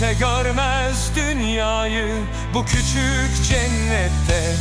Kimse görmez dünyayı bu küçük cennette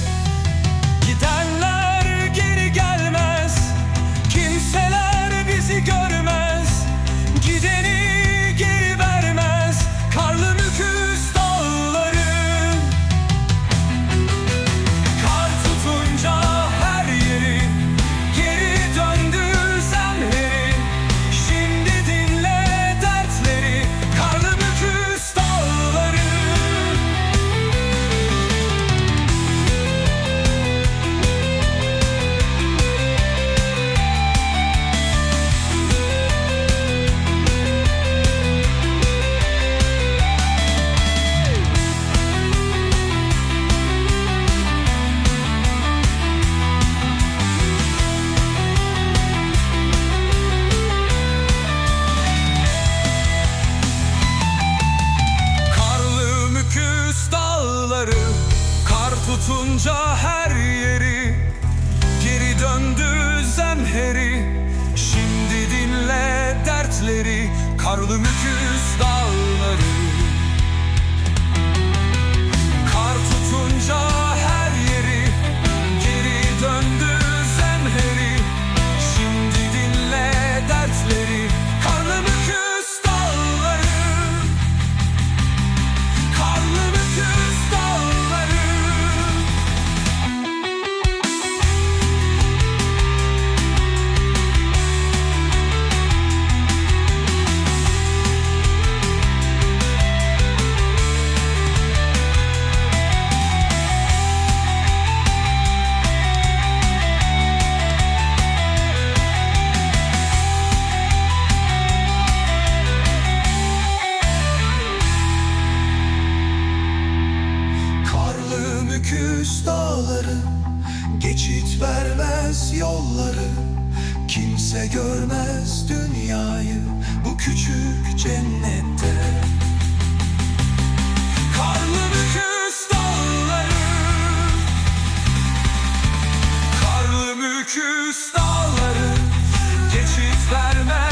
Geçit vermez yolları Kimse görmez dünyayı Bu küçük cennette. Karlı müküs dağları Karlı müküs dağları Geçit vermez